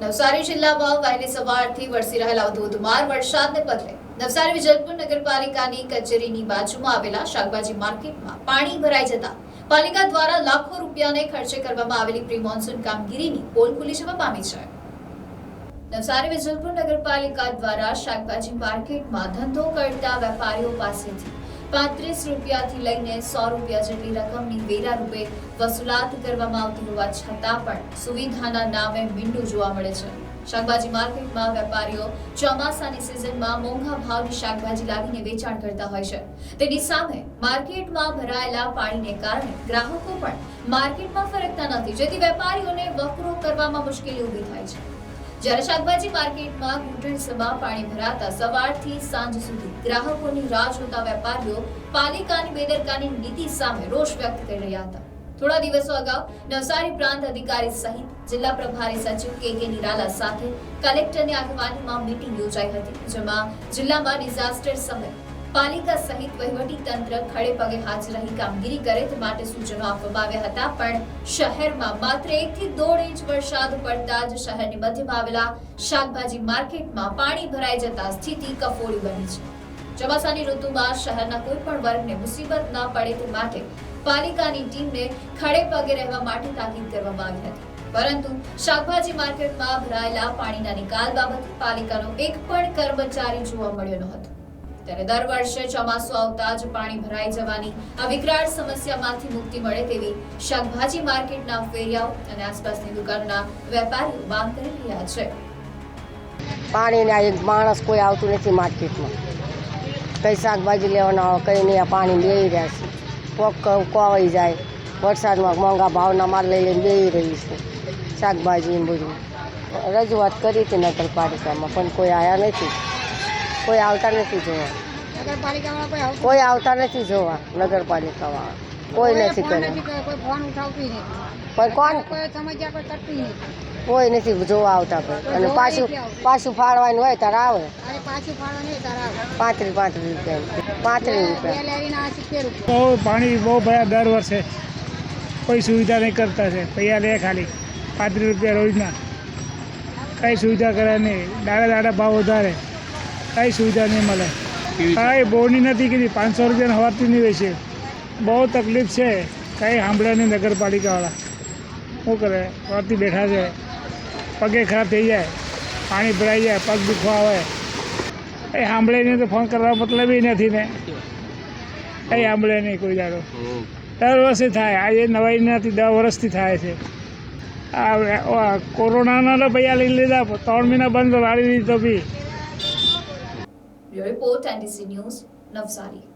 નવસારી જિલ્લામાં વહેલી સવારથી વરસી રહેલા ધોધમાર વરસાદને પગલે નવસારી વિજલપુર નગરપાલિકાની કચેરીની બાજુમાં આવેલા શાકભાજી માર્કેટમાં પાણી ભરાઈ જતા પાલિકા દ્વારા લાખો રૂપિયાને ખર્ચે કરવામાં આવેલી પ્રી મોન્સૂન કામગીરીની પોલ ખુલી જવા પામી છે. નવસારી વિજલપુર નગરપાલિકા દ્વારા શાકભાજી માર્કેટમાં ધંધો કરતા વેપારીઓ પાસેથી પાંત્રીસ રૂપિયાથી લઈને સો રૂપિયા જેટલી રકમની વેરા રૂપે વસૂલાત કરવામાં આવતી હોવા છતાં પણ સુવિધાના નામે મીંડું જોવા મળે છે. શાકભાજી માર્કેટમાં વેપારીઓ ચોમાસાની સિઝનમાં મોંઘા ભાવની શાકભાજી લાવીને વેચાણ કરતા હોય છે. તેની સામે માર્કેટમાં ભરાયેલા પાણીને કારણે ગ્રાહકો પણ માર્કેટમાં ફરકતા નથી, જેથી વેપારીઓને વકરો કરવામાં મુશ્કેલી ઊભી થાય છે. જ્યારે શાકભાજી માર્કેટમાં ઘૂંટણસમાં પાણી ભરાતા સવારથી સાંજ સુધી ગ્રાહકોની રાહ જોતા વેપારીઓ પાલિકાની બેદરકારી નીતિ સામે રોષ વ્યક્ત કરી રહ્યા હતા. થોડા દિવસો અગાઉ નવસારી પ્રાંત અધિકારી સહિત જિલ્લા પ્રભારી સચિવ કે કે નિરાલા સાથે કલેક્ટરની આગેવાનીમાં મીટિંગ યોજાઈ હતી, જેમાં જિલ્લામાં ડિઝાસ્ટર સમય પાલિકા સહિત વહીવટી તંત્ર ખડે પગે હાજર રહી કામગીરી કરે તે માટે સૂચનો આપવામાં આવ્યા હતા, પણ શહેરમાં માત્ર એક થી દોઢ ઇંચ વરસાદ પડતા જ શહેરની મધ્યમાં આવેલા શાકભાજી માર્કેટમાં પાણી ભરાઈ જતા સ્થિતિ કફોડી બની છે. ચોમાસાની ઋતુમાં શહેરના કોઈ પણ વર્ગને મુસીબત ન પડે તે માટે પાલિકાની ટીમને ખડે પગે રહેવા માટે તાકીદ કરવામાં આવી હતી. પરંતુ શાકભાજી માર્કેટમાં ભરાયેલા પાણીના નિકાલ બાબતે પાલિકાનો એક પણ કર્મચારી જોવા મળ્યો ન હતો. ત્યારે દર વર્ષે ચોમાસું આવતા જ પાણી ભરાઈ જવાની આ વિકરાળ સમસ્યામાંથી મુક્તિ મળે તેવી શાકભાજી માર્કેટના ફેરિયાઓ અને આસપાસની દુકાનના વેપારીઓ માંગ કરી રહ્યા છે. પાણીના એક માણસ કોઈ આવતું નથી માર્કેટમાં. કઈ શાકભાજી લેવાના હોય, કઈ નહીં પાણી બેહી રહ્યા છે. કોક કોવાઈ જાય. વરસાદમાં મોંઘા ભાવના માલ લઈ લઈને બેહી રહી છે. શાકભાજી બધું. રજૂઆત કરી હતી નગરપાલિકામાં, પણ કોઈ આવ્યા નથી. કોઈ આવતા નથી જોવા. કોઈ આવતા નથી જોવા નગરપાલિકાવાળા. કોઈ નથી ફોન કર્યા કોઈ નથી. પણ કોણ? કોઈ નથી. જોવા આવતા કોઈ. અને પાછું પાછું ફાળવાનું હોય તારે આવે. અરે પાછું ફાળો નહીં તારા પાંત્રીસ પાંત્રીસ રૂપિયા. પાંત્રીસ રૂપિયા. બહુ પાણી બહુ ભયા દર વર્ષે કોઈ સુવિધા નહીં કરતા છે. પૈયા લે ખાલી. પાંત્રીસ રૂપિયા રોજના. કઈ સુવિધા કરે નહીં. દાડા દાડા ભાવ વધારે. કઈ સુવિધા નહીં મળે. કાંઈ બોની નથી કીધી પાંચસો રૂપિયાને હવારથી નહીં વેચે બહુ તકલીફ છે. કંઈ સાંભળે નહીં નગરપાલિકાવાળા. શું કરે? હવારથી બેઠા છે. પગે ખરાબ થઈ જાય. પાણી ભરાઈ જાય પગ દુખવા આવે. એ સાંભળે નહીં તો ફોન કરવા મતલબ નથી ને. કંઈ સાંભળે નહીં કોઈ દાડો. દર વર્ષે થાય. આજે નવાઈ નથી દસ વર્ષથી થાય છે. આ કોરોનાના તો પૈસા લઈ લીધા. ત્રણ મહિના બંધ વાળી દીધો બી. Your report and DC News, Navsari.